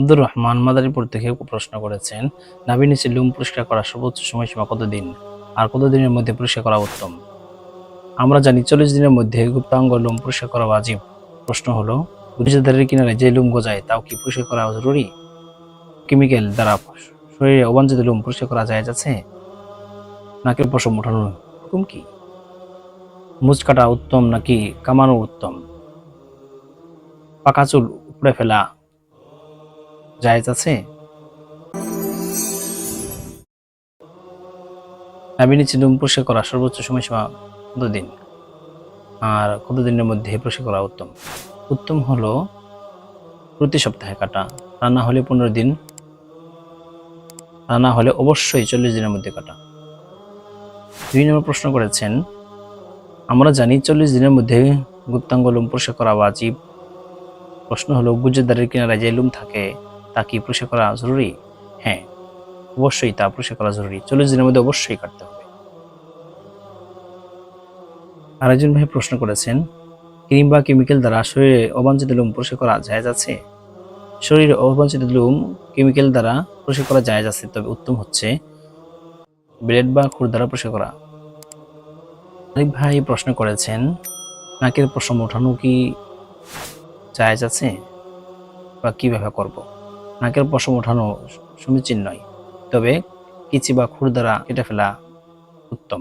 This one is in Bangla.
আব্দুর রহমান মাদারীপুর থেকে প্রশ্ন করেছেন, নাভি নিচে লুম পরিষ্কার করার সর্বোচ্চ সময়সীমা কতদিন? আর কতদিনের মধ্যে পরিষ্কার করা উত্তম? আমরা জানি চল্লিশ দিনের মধ্যে গুপ্তাঙ্গ লুম পরিষ্কার করা বাজিব। প্রশ্ন হলো গুজরাদারের কিনারে যে লুম গজায়, তাও কি পরিষ্কার করা জরুরি? কেমিক্যাল দ্বারা শরীরে অবাঞ্ছিত লুম পরিষ্কার করা যায় যাচ্ছে? নাকের পশম উঠানো হুকুম কি? মুচ কাটা উত্তম নাকি কামানো উত্তম? পাকা চুল উপড়ে ফেলা জায়েজ আছে? নাবিনী চিলুম পরিষ্কার করা সর্বোচ্চ সময়সীমা কতদিন? আর কতদিনের মধ্যে পরিষ্কার করা উত্তম? উত্তম হলো প্রতি সপ্তাহে কাটা, তা না হলে পনেরো দিন। তা না হলে অবশ্যই চল্লিশ দিনের মধ্যে কাটা। দুই নম্বর প্রশ্ন করেছেন, আমরা জানি চল্লিশ দিনের মধ্যে গুপ্তাঙ্গ লোম পরিষ্কার করা বাজিব। প্রশ্ন হলো গুজরাদারের কিনারায় যে লুম থাকে তা কি পরিষ্কার করা জরুরি? হ্যাঁ অবশ্যই তা পরিষ্কার করা জরুরি। চল্লিশ দিনের মধ্যে অবশ্যই কাটতে হবে। আরেকজন ভাই প্রশ্ন করেছেন, ক্রিম বা কেমিক্যাল দ্বারা শরীরে অবাঞ্ছিত লুম পরিষ্কার করা যায় আছে? শরীরে অবাঞ্ছিত লুম, কেমিক্যাল দ্বারা পরিষ্কার করা যায় আছে, তবে উত্তম হচ্ছে ব্লেড বা খুর দ্বারা পরিষ্কার করা। আরেক ভাই প্রশ্ন করেছেন, নাকের পশম ওঠানো কি জায়েজ আছে বা কীভাবে করব? নাকের পশম ওঠানো সমীচীন নয়। তবে কিচি বা খুর দ্বারা কেটে ফেলা উত্তম।